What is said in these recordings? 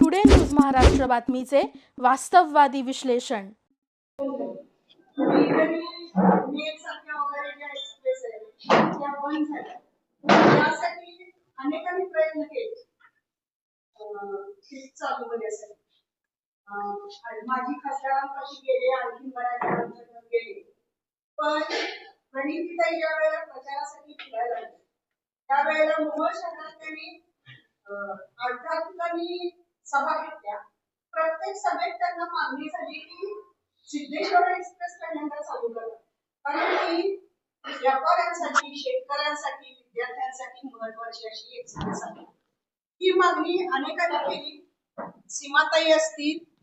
Today news Maharashtra बातमीचे वास्तववादी विश्लेषण सारख्या वगैरे ज्या एक्सप्रेस आहेत त्या अनेकांनी प्रयत्न केले माझी खासदारांपाशी गेले आणखी बऱ्याच गेले. पण प्रणितीताई ज्या वेळेला प्रचारासाठी फिरायला लागल्या त्यावेळेला मोहोळ शहरात त्यांनी अं, ठिकाणी सभा घेतल्या. प्रत्येक सभेत त्यांना मागणी झाली की सिद्धेश्वर एक्सप्रेस पहिल्यांदा चालू करा. कारण की व्यापाऱ्यांसाठी शेतकऱ्यांसाठी विद्यार्थ्यांसाठी महत्वाची अशी एक्सप्रेस आहे ही मागणी अनेकांनी केली. सीमाताई असतील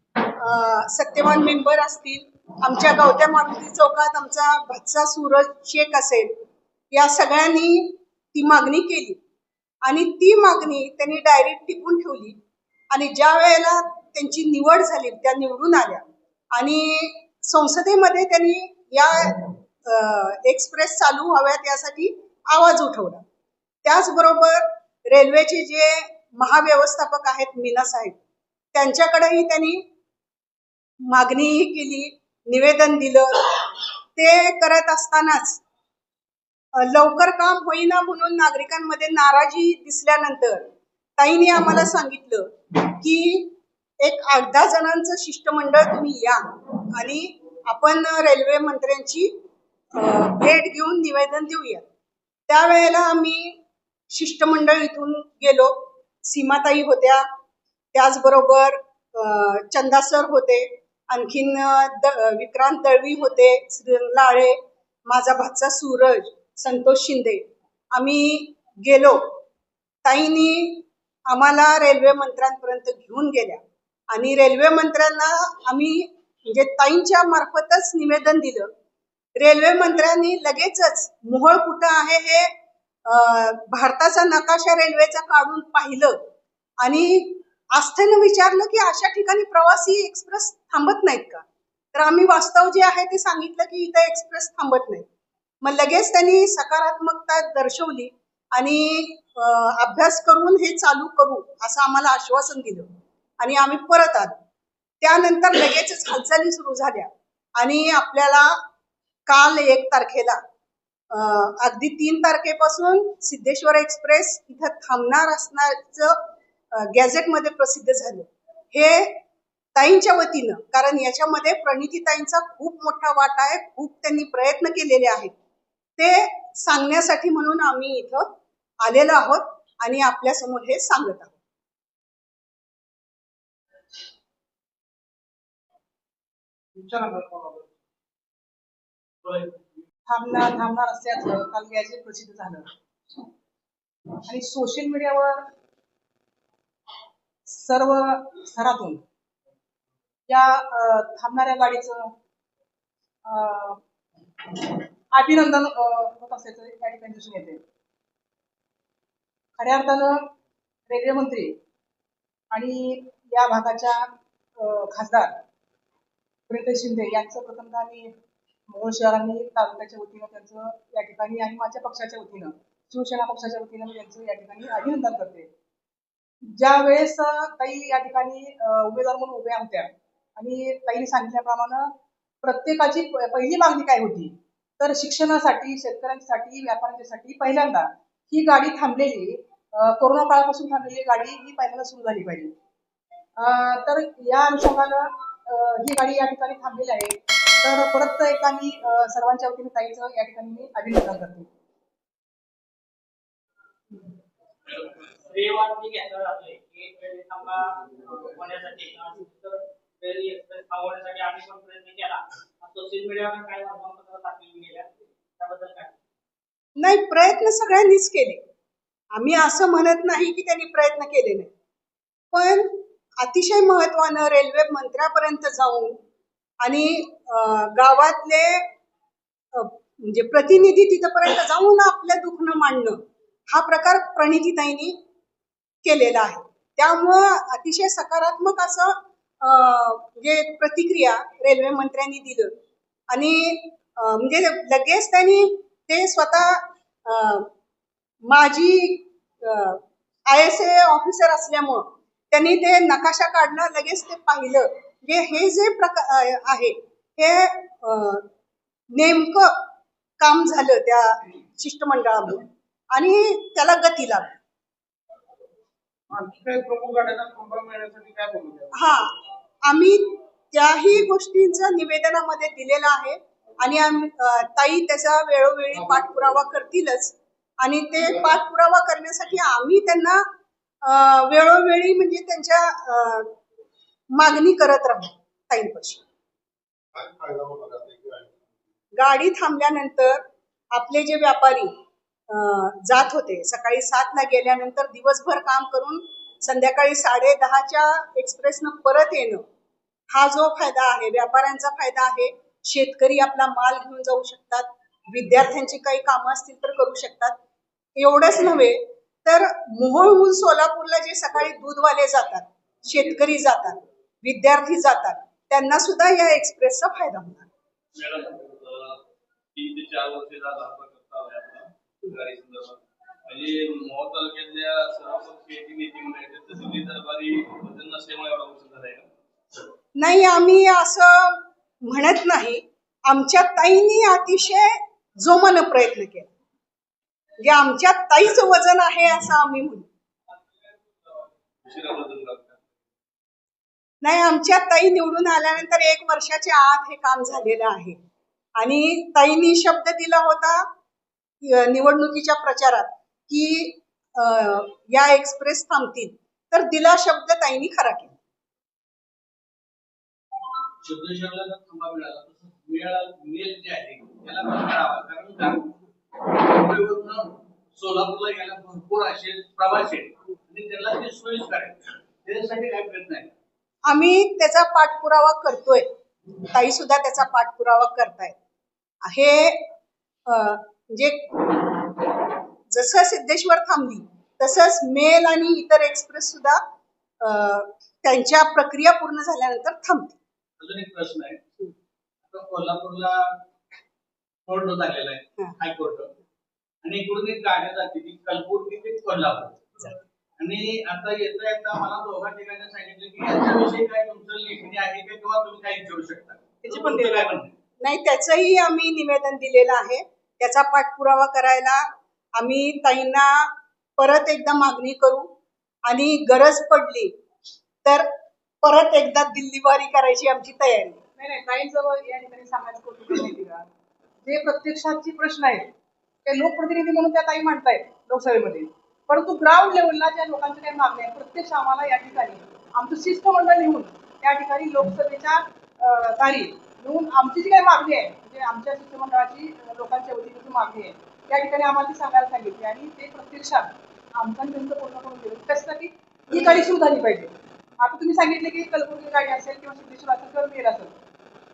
सत्यवान मेंबर असतील आमच्या गावत्या मारुती चौकात आमचा भत्सा सूरज शेख असेल या सगळ्यांनी ती मागणी केली. आणि ती मागणी त्यांनी डायरेक्ट टिपून ठेवली. आणि ज्या वेळेला त्यांची निवड झाली त्या निवडून आल्या. आणि संसदेमध्ये त्यांनी या एक्सप्रेस चालू व्हाव्यात यासाठी आवाज उठवला. त्याचबरोबर रेल्वेचे जे महाव्यवस्थापक आहेत मीना साहेब त्यांच्याकडेही त्यांनी मागणीही केली निवेदन दिलं. ते करत असतानाच लवकर काम होईना म्हणून नागरिकांमध्ये नाराजी दिसल्यानंतर ताईने आम्हाला सांगितलं की एक आठ दहा जणांचं शिष्टमंडळ तुम्ही या आणि आपण रेल्वे मंत्र्यांची भेट घेऊन निवेदन देऊया. त्यावेळेला आम्ही शिष्टमंडळ इथून गेलो. सीमाताई होत्या. त्याचबरोबर चंदा सर होते. आणखीन द- विक्रांत दळवी होते लाळे माझा भाचा सूरज संतोष शिंदे. आम्ही गेलो. ताईंनी आम्हाला रेल्वे मंत्र्यांपर्यंत घेऊन गेल्या. आणि रेल्वे मंत्र्यांना आम्ही म्हणजे ताईंच्या मार्फतच निवेदन दिलं. रेल्वे मंत्र्यांनी लगेचच मोहोळ कुठं आहे हे भारताचा नकाशा रेल्वेचा काढून पाहिलं. आणि आस्थेनं विचारलं की अशा ठिकाणी प्रवासी एक्सप्रेस थांबत नाहीत का? तर आम्ही वास्तव जे आहे ते सांगितलं की इथं एक्सप्रेस थांबत नाही मग लगेच त्यांनी सकारात्मकता दर्शवली आणि अभ्यास करून हे चालू करू असं आम्हाला आश्वासन दिलं. आणि आम्ही परत आलो. त्यानंतर लगेचच हालचाली सुरू झाल्या. आणि आपल्याला काल एक तारखेला अगदी तीन तारखेपासून सिद्धेश्वर एक्सप्रेस इथं थांबणार असण्याचं गॅझेटमध्ये प्रसिद्ध झालं. हे ताईंच्या वतीनं कारण याच्यामध्ये प्रणिती ताईंचा खूप मोठा वाटा आहे खूप त्यांनी प्रयत्न केलेले आहेत. ते सांगण्यासाठी म्हणून आम्ही इथं आलेलो आहोत आणि आपल्यासमोर हे सांगत आहोत. थांबणार थांबणार असल्याचं काल गॅजेट प्रसिद्ध झालं. आणि सोशल मीडियावर सर्व स्तरातून या थांबणाऱ्या गाडीचं अं, अभिनंदन होत असल्याचं या ठिकाणी दिसून येते. खऱ्या अर्थानं रेल्वे मंत्री आणि या भागाच्या खासदार प्रितेश शिंदे यांचं प्रथमतः मी मोहोळ शहरांनी तालुक्याच्या वतीनं त्यांचं या ठिकाणी आणि माझ्या पक्षाच्या वतीनं शिवसेना पक्षाच्या वतीनं मी त्यांचं या ठिकाणी अभिनंदन करते. ज्या वेळेस ताई या ठिकाणी उमेदवार म्हणून उभ्या होत्या आणि ताईने सांगितल्याप्रमाणे प्रत्येकाची पहिली मागणी काय होती? तर शिक्षणासाठी शेतकऱ्यांसाठी व्यापाऱ्यांसाठी पहिल्यांदा ही गाडी थांबलेली कोरोना काळापासून थांबलेली गाडी ही पहिल्यांदा सुरू झाली पाहिजे. अं, तर या अनुषंगानं ही गाडी या ठिकाणी थांबलेली आहे. तर परत एकदा मी सर्वांच्या वतीने ताईचं या ठिकाणी मी अभिनंदन करते. होण्यासाठी किंवा एक्सप्रेस थांबवण्यासाठी आम्ही पण प्रयत्न केला. सोशल मीडियावर काही वर्तमानपत्र टाकली गेल्या त्याबद्दल काय? नाही प्रयत्न सगळ्यांनीच केले. आम्ही असं म्हणत नाही की त्यांनी प्रयत्न केले नाही. पण अतिशय महत्वानं रेल्वे मंत्र्यापर्यंत जाऊन आणि गावातले म्हणजे प्रतिनिधी तिथपर्यंत जाऊन आपलं दुखणं मांडणं हा प्रकार प्रणितीताईंनी केलेला आहे. त्यामुळं अतिशय सकारात्मक असं म्हणजे जे प्रतिक्रिया रेल्वे मंत्र्यांनी दिलं. आणि म्हणजे लगेच त्यांनी ते स्वतः माजी आय एस ए ऑफिसर असल्यामुळं त्यांनी ते नकाशा काढला लगेच ते पाहिलं. म्हणजे हे जे प्रकार आहे हे नेमकं काम झालं त्या शिष्टमंडळामुळे. आणि त्याला गती लागली आणखी काही प्रमुख गाड्यांना थांबा मिळण्यासाठी काय बोलू हा आम्ही त्याही गोष्टींचं निवेदनामध्ये दिलेलं आहे आणि ताई त्याचा वेळोवेळी पाठपुरावा करतीलच आणि ते पाठपुरावा करण्यासाठी आम्ही त्यांना वेळोवेळी म्हणजे त्यांच्या मागणी करत राहू ताईंपाशी. गाडी थांबल्यानंतर आपले जे व्यापारी जात होते. सकाळी सातला गेल्यानंतर दिवसभर काम करून संध्याकाळी साडे दहाच्या एक्सप्रेसनं परत येणं. हा जो फायदा आहे व्यापाऱ्यांचा फायदा आहे. शेतकरी आपला माल घेऊन जाऊ शकतात. विद्यार्थ्यांची काही कामं असतील तर करू शकतात. एवढंच नव्हे तर मोहोळहून सोलापूरला जे सकाळी दूधवाले जातात शेतकरी जातात विद्यार्थी जातात त्यांना सुद्धा या एक्सप्रेसचा फायदा होणार. म्हणजे मोहोळ तालुक्यातल्या सर्व दिल्ली दरबारी वजन नसल्यामुळे एवढा उशीर नाही आम्ही असं म्हणत नाही. आमच्या ताईंनी अतिशय जोमानं प्रयत्न केला. म्हणजे आमच्या ताईचं वजन आहे असं आम्ही म्हणू. नाही आमच्या ताई निवडून आल्यानंतर एक वर्षाच्या आत हे काम झालेलं आहे. आणि ताईंनी शब्द दिला होता निवडणुकीच्या प्रचारात की या एक्सप्रेस थांबतील. तर दिला शब्द ताईंनी खरा केला. सोलापूरला गेला भरपूर असे प्रवासी आणि त्याला ते त्याच्यासाठी काय प्रयत्न आहे? आम्ही त्याचा पाठपुरावा करतोय. ताई सुद्धा त्याचा पाठपुरावा करतायत. हे अं, म्हणजे जसं सिद्धेश्वर थांबली तसंच मेल आणि इतर एक्सप्रेस सुद्धा त्यांच्या प्रक्रिया पूर्ण झाल्यानंतर थांबतील अजून एक प्रश्न आहे. आता कोल्हापूरला कोर्ट झालेला आहे. हायकोर्ट आणि इकडून एक गाड्या जाते ती कलबुर्गी ते कोल्हापूर. आणि आता येता येता मला दोघा ठिकाणी सांगितलं की याच्याविषयी काय तुमचं लेखणी आहे का किंवा तुम्ही काही विचारू शकता? त्याची पण काय म्हणते नाही त्याचंही आम्ही निवेदन दिलेलं आहे. त्याचा पाठपुरावा करायला आम्ही ताईंना परत एकदा मागणी करू. आणि गरज पडली तर परत एकदा दिल्लीवारी करायची आमची तयारी. नाही नाही या ठिकाणी सांगायचं कौतुक जे प्रत्यक्षातचे प्रश्न आहेत ते लोकप्रतिनिधी म्हणून त्या ताई मांडतायत लोकसभेमध्ये. परंतु ग्राउंड लेवलला ज्या लोकांच्या काही मागण्या आहेत प्रत्यक्ष आम्हाला या ठिकाणी आमचं शिष्टमंडळ लिहून त्या ठिकाणी लोकसभेच्या दारी लिहून आमची जी काही मागणी आहे म्हणजे आमच्या शिष्टमंडळाची लोकांच्या वतीने जी मागणी आहे त्या ठिकाणी आम्हाला ती सांगायला सांगितली आणि ते प्रत्यक्षात आमचं त्यांचं पूर्ण करून दिलं. त्याच्यासाठी ही गाडी सुरू झाली पाहिजे. आता तुम्ही सांगितले की कलबुर्गी गाडी असेल किंवा सिद्धेश्वर असेल किंवा मेल असेल.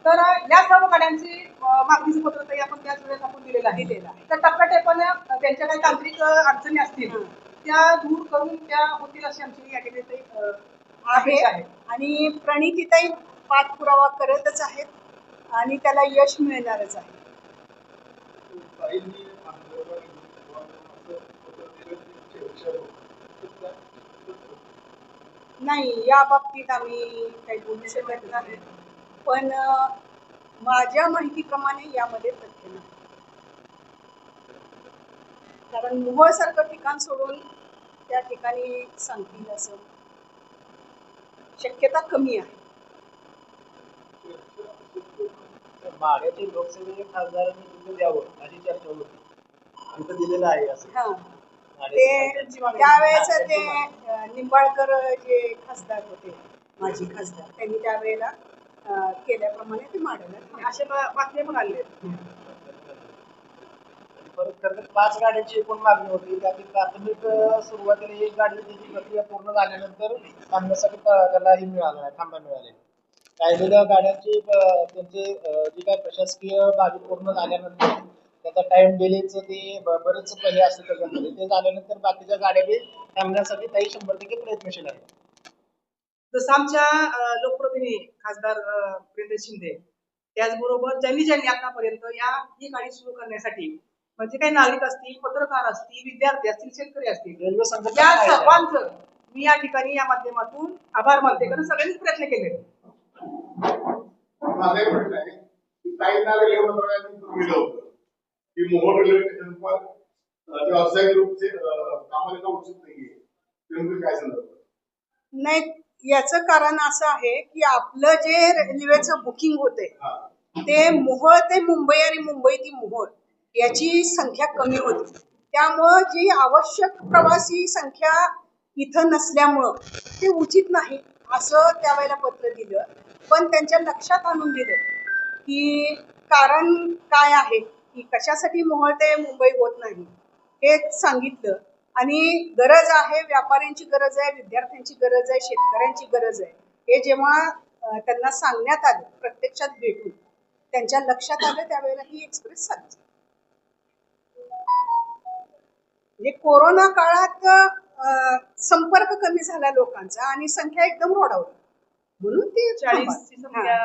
तर या सर्व गाड्यांची मागणीचं पत्र तरी आपण त्याच वेळेस आपण दिलेलं आहे. तर टप्प्याटप्प्याने त्यांच्या काही तांत्रिक अडचणी असतील. त्या दूर करून त्या होतील अशी आमची या ठिकाणी आहे. आणि प्रणितीताई पाठपुरावा करतच आहेत. आणि त्याला यश मिळणारच आहे. नाही या बाबतीत आम्ही काही बोलू शकत नाही. पण माझ्या माहितीप्रमाणे यामध्ये तथ्य नाही. कारण मोहोळ सारखं ठिकाण सोडून त्या ठिकाणी सांगतील असं शक्यता कमी आहे. माड्याचे लोकसभेचे खासदारांनी तिथं द्यावं अशी चर्चा होती. तिथं दिलेलं आहे असं. हा. ते. त्यावेळेस ते निंबाळकर जे खासदार होते माजी खासदार त्यांनी त्यावेळेला केल्याप्रमाणे ते मांडलं अशा बातम्या पण परत तर पाच गाड्यांची एकूण मागणी होती. त्यातील प्राथमिक सुरुवातीला एक गाडी त्याची प्रक्रिया पूर्ण झाल्यानंतर थांबण्यासाठी त्याला हे मिळालं थांबा मिळाले. राहिलेल्या गाड्यांची त्यांचे जे काय प्रशासकीय बाबी पूर्ण झाल्यानंतर त्याचा टाइम डिलेचं ते बरेच हे असतं त्याच्यामध्ये. ते झाल्यानंतर बाकीच्या गाड्या बी थांबण्यासाठी काही शंभर टक्के प्रयत्नशील आहे जसं आमच्या लोकप्रतिनिधी खासदार प्रियंका शिंदे त्याचबरोबर ज्यांनी ज्यांनी आतापर्यंत या ही गाडी सुरू करण्यासाठी म्हणजे काही नागरिक असतील पत्रकार असतील विद्यार्थी असतील शेतकरी असतील रेल्वे संघटना या? सर्वांचं मी या ठिकाणी या माध्यमातून आभार मानते. कारण सगळ्यांनीच प्रयत्न केले माझा एक प्रश्न आहे की ताईंना रेल्वे मंत्रालयाने दिलं होतं की मोहोळ रेल्वे स्टेशन पर अं, जे व्यावसायिक ग्रुपचे कामाला का उचित नाहीये. नेमकं काय संदर्भ नाही याचं कारण असं आहे की आपलं जे रेल्वेचं बुकिंग होते ते मोहोळ ते मुंबई आणि मुंबई ते मोहोळ याची संख्या कमी होती. त्यामुळं जी आवश्यक प्रवासी संख्या इथं नसल्यामुळं ते उचित नाही. असं त्यावेळेला पत्र दिलं. पण त्यांच्या लक्षात आणून दिलं की कारण काय आहे? की कशासाठी मोहळते मुंबई होत नाही? हे सांगितलं. आणि गरज आहे व्यापाऱ्यांची गरज आहे विद्यार्थ्यांची गरज आहे शेतकऱ्यांची गरज आहे. हे जेव्हा त्यांना सांगण्यात आलं प्रत्यक्षात भेटून त्यांच्या लक्षात आलं त्यावेळेला ही एक्सप्रेस सांगते म्हणजे कोरोना काळात संपर्क कमी झाला लोकांचा आणि संख्या एकदम रोडावली म्हणून ती हा,